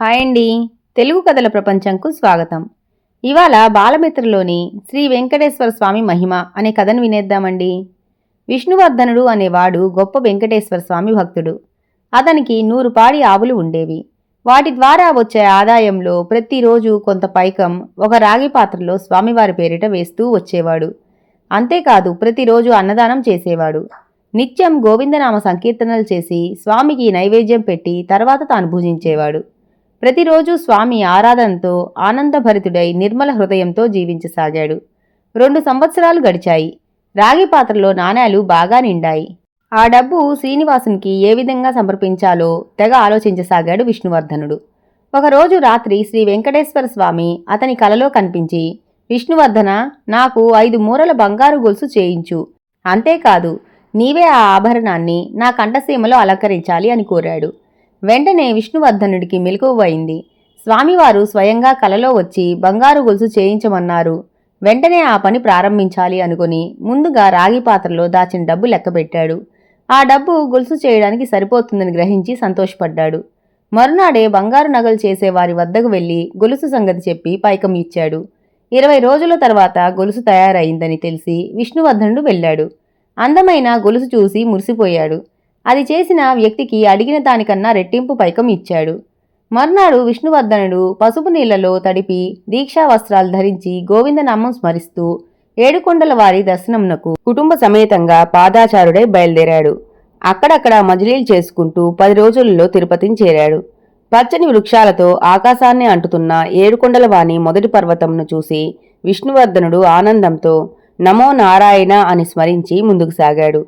Hi అండి. తెలుగు కథల ప్రపంచంకు స్వాగతం. ఇవాళ బాలమిత్రలోని శ్రీ వెంకటేశ్వర స్వామి మహిమ అనే కథను వినేద్దామండి. విష్ణువర్ధనుడు అనేవాడు గొప్ప వెంకటేశ్వర స్వామి భక్తుడు. అతనికి నూరు పాడి ఆవులు ఉండేవి. వాటి ద్వారా వచ్చే ఆదాయంలో ప్రతిరోజు కొంత పైకం ఒక రాగి పాత్రలో స్వామివారి పేరిట వేస్తూ వచ్చేవాడు. అంతేకాదు ప్రతిరోజు అన్నదానం చేసేవాడు. నిత్యం గోవిందనామ సంకీర్తనలు చేసి స్వామికి నైవేద్యం పెట్టి తర్వాత తాను భుజించేవాడు. ప్రతిరోజు స్వామి ఆరాధనతో ఆనందభరితుడై నిర్మల హృదయంతో జీవించసాగాడు రెండు సంవత్సరాలు గడిచాయి. రాగి పాత్రలో నాణేలు బాగా నిండాయి. ఆ డబ్బు శ్రీనివాసునికి ఏ విధంగా సమర్పించాలో తెగ ఆలోచించసాగాడు విష్ణువర్ధనుడు. ఒకరోజు రాత్రి శ్రీ వెంకటేశ్వర స్వామి అతని కలలో కనిపించి విష్ణువర్ధన నాకు ఐదు మూరల బంగారు గొలుసు చేయించు. అంతేకాదు నీవే ఆ ఆభరణాన్ని నా కంఠసీమలో అలంకరించాలి అని కోరాడు. వెంటనే విష్ణువర్ధనుడికి మెలకువైంది స్వామివారు స్వయంగా కలలో వచ్చి బంగారు గొలుసు చేయించమన్నారు. వెంటనే ఆ పని ప్రారంభించాలి అనుకుని ముందుగా రాగి పాత్రలో దాచిన డబ్బు లెక్కపెట్టాడు ఆ డబ్బు గొలుసు చేయడానికి సరిపోతుందని గ్రహించి సంతోషపడ్డాడు. మరునాడే బంగారు నగలు చేసే వారి వద్దకు వెళ్ళి గొలుసు సంగతి చెప్పి పైకం ఇచ్చాడు. ఇరవై రోజుల తర్వాత గొలుసు తయారైందని తెలిసి విష్ణువర్ధనుడు వెళ్ళాడు. అందమైన గొలుసు చూసి మురిసిపోయాడు. అది చేసిన వ్యక్తికి అడిగిన దానికన్నా రెట్టింపు పైకం ఇచ్చాడు. మర్నాడు విష్ణువర్ధనుడు పసుపు నీళ్ళలో తడిపి దీక్షా వస్త్రాలు ధరించి గోవిందనామం స్మరిస్తూ ఏడుకొండల వారి దర్శనంనకు కుటుంబ సమేతంగా పాదాచారుడై బయలుదేరాడు. అక్కడక్కడ మజిలీలు చేసుకుంటూ పది రోజులలో తిరుపతిని చేరాడు. పచ్చని వృక్షాలతో ఆకాశాన్ని అంటుతున్న ఏడుకొండల వాణి మొదటి పర్వతంను చూసి విష్ణువర్ధనుడు ఆనందంతో నమో నారాయణ అని స్మరించి ముందుకు సాగాడు.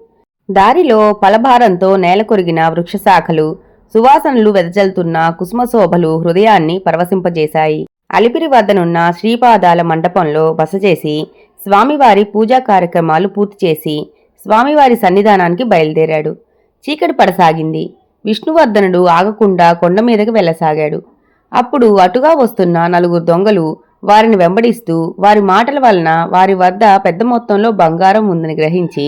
దారిలో ఫలభారంతో నేలకొరిగిన వృక్షశాఖలు సువాసనలు వెదజల్తున్న కుసుమశోభలు హృదయాన్ని పరవశింపజేశాయి. అలిపిరి వద్దనున్న శ్రీపాదాల మండపంలో బస చేసి స్వామివారి పూజా కార్యక్రమాలు పూర్తి చేసి స్వామివారి సన్నిధానానికి బయలుదేరాడు. చీకటి పడసాగింది. విష్ణువర్ధనుడు ఆగకుండా కొండ మీదకి వెళ్ళసాగాడు. అప్పుడు అటుగా వస్తున్న నలుగురు దొంగలు వారిని వెంబడిస్తూ వారి మాటల వలన వారి వద్ద పెద్ద మొత్తంలో బంగారం ఉందని గ్రహించి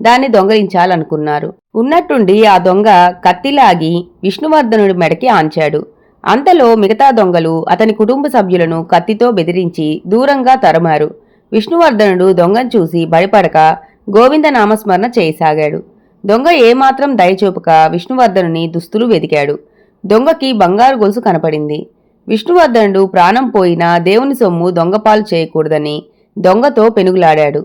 దాన్ని దొంగలించాలనుకున్నారు. ఉన్నట్టుండి ఆ దొంగ కత్తిలాగి విష్ణువర్ధనుడి మెడకి ఆంచాడు. అంతలో మిగతా దొంగలు అతని కుటుంబ సభ్యులను కత్తితో బెదిరించి దూరంగా తరమారు. విష్ణువర్ధనుడు దొంగను చూసి భయపడక గోవింద నామస్మరణ చేయసాగాడు. దొంగ ఏమాత్రం దయచూపక విష్ణువర్ధనుని దుస్తులు వెతికాడు. దొంగకి బంగారు గొలుసు కనపడింది. విష్ణువర్ధనుడు ప్రాణం పోయినా దేవుని సొమ్ము దొంగపాలు చేయకూడదని దొంగతో పెనుగులాడాడు.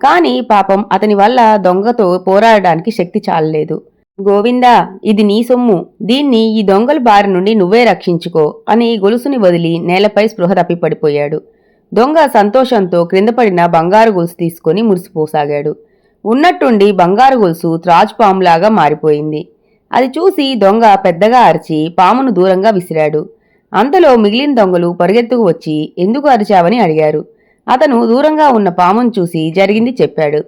కాని పాపం అతని వల్ల దొంగతో పోరాడడానికి శక్తి చాలలేదు. గోవిందా ఇది నీ సొమ్ము. దీన్ని ఈ దొంగల బారి నుండి నువ్వే రక్షించుకో అని గొలుసుని వదిలి నేలపై స్పృహ తప్పి పడిపోయాడు దొంగ సంతోషంతో క్రిందపడిన బంగారు గొలుసు తీసుకుని మురిసిపోసాగాడు. ఉన్నట్టుండి బంగారు గొలుసు త్రాజుపాములాగా మారిపోయింది. అది చూసి దొంగ పెద్దగా అరిచి పామును దూరంగా విసిరాడు. అంతలో మిగిలిన దొంగలు పరిగెత్తుకు వచ్చి ఎందుకు అరిచావని అడిగారు. అతను దూరంగా ఉన్న పామును చూసి జరిగింది చెప్పాడు.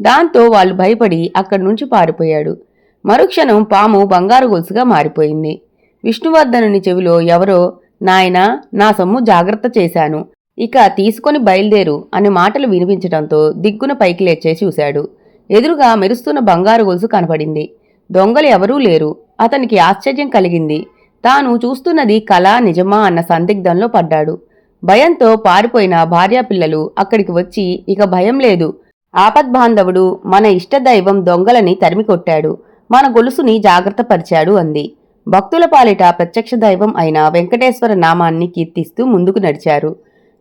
దాంతో వాళ్ళు భయపడి అక్కడి నుంచి పారిపోయాడు. మరుక్షణం పాము బంగారు గొలుసుగా మారిపోయింది. విష్ణువర్ధనుని చెవిలో ఎవరో నాయనా నా సొమ్ము జాగ్రత్త చేశాను. ఇక తీసుకొని బయలుదేరు అనే మాటలు వినిపించడంతో దిగ్గున పైకి లేచే చూశాడు. ఎదురుగా మెరుస్తున్న బంగారు గొలుసు కనపడింది. దొంగలు ఎవరూ లేరు. అతనికి ఆశ్చర్యం కలిగింది. తాను చూస్తున్నది కళ నిజమా అన్న సందిగ్ధంలో పడ్డాడు. భయంతో పారిపోయిన భార్యాపిల్లలు అక్కడికి వచ్చి ఇక భయం లేదు. ఆపద్బాంధవుడు మన ఇష్టదైవం దొంగలని తరిమికొట్టాడు. మన గొలుసుని జాగ్రత్తపరిచాడు అంది. భక్తుల పాలిట ప్రత్యక్ష దైవం అయిన వెంకటేశ్వర నామాన్ని కీర్తిస్తూ ముందుకు నడిచారు.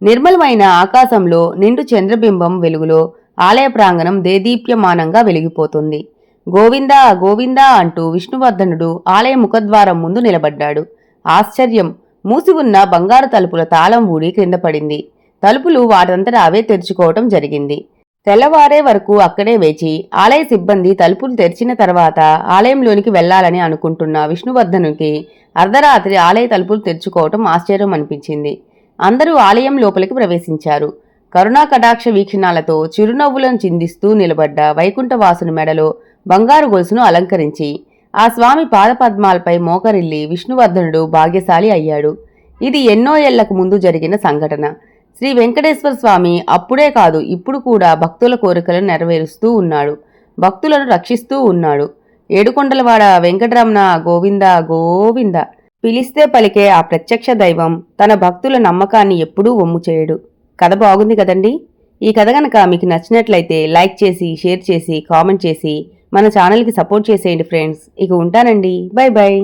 నిర్మలమైన ఆకాశంలో నిండు చంద్రబింబం వెలుగులో ఆలయ ప్రాంగణం దేదీప్యమానంగా వెలిగిపోతుంది. గోవిందా గోవిందా అంటూ విష్ణువర్ధనుడు ఆలయ ముఖద్వారం ముందు నిలబడ్డాడు. ఆశ్చర్యం! మూసి ఉన్న బంగారు తలుపుల తాళం ఊడి క్రింద పడింది. తలుపులు వాటంతట అవే తెరుచుకోవటం జరిగింది. తెల్లవారే వరకు అక్కడే వేచి ఆలయ సిబ్బంది తలుపులు తెరిచిన తర్వాత ఆలయంలోనికి వెళ్ళాలని అనుకుంటున్న విష్ణువర్ధనుకి అర్ధరాత్రి ఆలయ తలుపులు తెరుచుకోవటం ఆశ్చర్యం అనిపించింది. అందరూ ఆలయం లోపలికి ప్రవేశించారు. కరుణా కటాక్ష వీక్షణాలతో చిరునవ్వులను చిందిస్తూ నిలబడ్డ వైకుంఠవాసుని మెడలో బంగారు గొలుసును అలంకరించి ఆ స్వామి పాదపద్మాలపై మోకరిల్లి విష్ణువర్ధనుడు భాగ్యశాలి అయ్యాడు. ఇది ఎన్నో ఏళ్ళకు ముందు జరిగిన సంఘటన. శ్రీ వెంకటేశ్వర స్వామి అప్పుడే కాదు ఇప్పుడు కూడా భక్తుల కోరికలను నెరవేరుస్తూ ఉన్నాడు. భక్తులను రక్షిస్తూ ఉన్నాడు. ఏడుకొండలవాడ వెంకటరమణ గోవింద గోవింద. పిలిస్తే పలికే ఆ ప్రత్యక్ష దైవం తన భక్తుల నమ్మకాన్ని ఎప్పుడూ ఒమ్ము చేయడు. కథ బాగుంది కదండి? ఈ కథ గనక మీకు నచ్చినట్లయితే లైక్ చేసి షేర్ చేసి కామెంట్ చేసి మన ఛానల్కి సపోర్ట్ చేసేయండి ఫ్రెండ్స్ ఇక ఉంటానండి. Bye bye